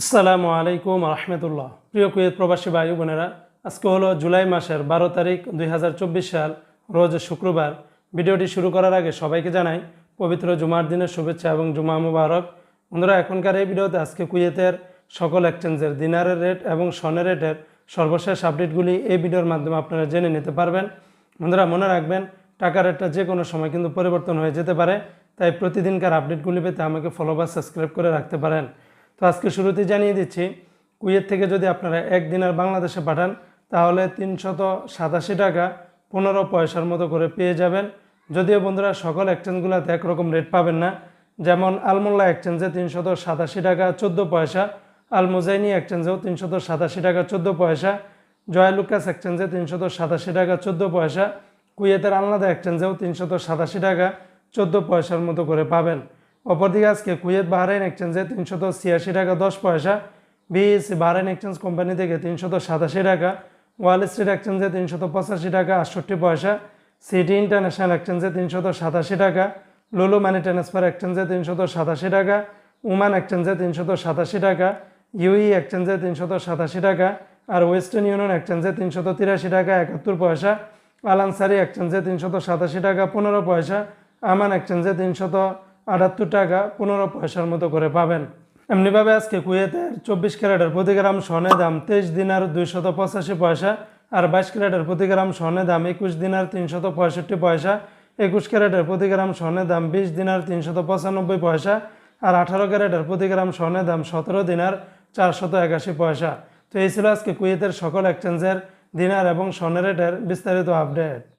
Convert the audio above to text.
আসসালামু আলাইকুম রহমতুল্লাহ। প্রিয় কুয়েত প্রবাসী ভাই বোনেরা, আজকে হলো জুলাই মাসের বারো তারিখ দুই হাজার চব্বিশ সাল, রোজ শুক্রবার। ভিডিওটি শুরু করার আগে সবাইকে জানাই পবিত্র জুমার দিনের শুভেচ্ছা এবং জুমা মুবারক। বন্ধুরা, এখনকার এই ভিডিওতে আজকে কুয়েতের সকল এক্সচেঞ্জের, দিনারের রেট এবং সনের রেটের সর্বশেষ আপডেটগুলি এই ভিডিওর মাধ্যমে আপনারা জেনে নিতে পারবেন। বন্ধুরা, মনে রাখবেন, টাকার রেটটা যে কোনো সময় কিন্তু পরিবর্তন হয়ে যেতে পারে, তাই প্রতিদিনকার আপডেটগুলি পেতে আমাকে ফলো বা সাবস্ক্রাইব করে রাখতে পারেন। তো আজকে শুরুতেই জানিয়ে দিচ্ছি, কুয়েত থেকে যদি আপনারা এক দিনের বাংলাদেশে পাঠান, তাহলে তিনশত সাতাশি টাকা পনেরো পয়সার মতো করে পেয়ে যাবেন। যদিও বন্ধুরা, সকল এক্সচেঞ্জগুলোতে একরকম রেট পাবেন না। যেমন আলমোল্লা এক্সচেঞ্জে তিনশত সাতাশি টাকা চোদ্দ পয়সা আলমোজাইনি এক্সচেঞ্জেও তিনশত সাতাশি টাকা চোদ্দ পয়সা জয়ালুকাস এক্সচেঞ্জে তিনশত সাতাশি টাকা চোদ্দ পয়সা, কুয়েতের আলনাদা এক্সচেঞ্জেও তিনশত সাতাশি টাকা চোদ্দ পয়সার মতো করে পাবেন। অপরদিকে আজকে কুয়েত বাহরাইন এক্সচেঞ্জে তিনশত ছিয়াশি টাকা, দশ পয়সা। বিএসসি বাহরাইন এক্সচেঞ্জ কোম্পানি থেকে তিনশত সাতাশি টাকা। ওয়াল স্ট্রিট এক্সচেঞ্জে তিনশত পঁচাশি টাকা, আটষট্টি পয়সা। সিটি ইন্টারন্যাশনাল এক্সচেঞ্জে তিনশত সাতাশি টাকা। লুলু মানি ট্রান্সফার এক্সচেঞ্জে তিনশত সাতাশি টাকা। উমান এক্সচেঞ্জে তিনশত সাতাশি টাকা। ইউই এক্সচেঞ্জে তিনশত সাতাশি টাকা। আর ওয়েস্টার্ন ইউনিয়ন এক্সচেঞ্জে তিনশত তিরাশি টাকা, একাত্তর পয়সা। আলানসারি এক্সচেঞ্জে তিনশত সাতাশি টাকা, পনেরো পয়সা। আমান এক্সচেঞ্জে তিনশত আটাত্তর টাকা পনেরো পয়সার মতো করে পাবেন। এমনিভাবে আজকে কুয়েতের চব্বিশ ক্যারেটের প্রতি গ্রাম স্বর্ণের দাম তেইশ দিনার দুইশত পঁচাশি পয়সা আর বাইশ ক্যারেটের প্রতি গ্রাম স্বর্ণের দাম একুশ দিনার তিনশত পঁয়ষট্টি পয়সা। একুশ ক্যারেটের প্রতি গ্রাম স্বর্ণের দাম বিশ দিন দিনার তিনশত পঁচানব্বই পয়সা আর আঠারো ক্যারেটের প্রতি গ্রাম স্বর্ণের দাম সতেরো দিনার চারশত একাশি পয়সা। তো এই ছিল আজকে কুয়েতের সকল এক্সচেঞ্জের দিনার এবং স্বর্ণের রেটের বিস্তারিত আপডেট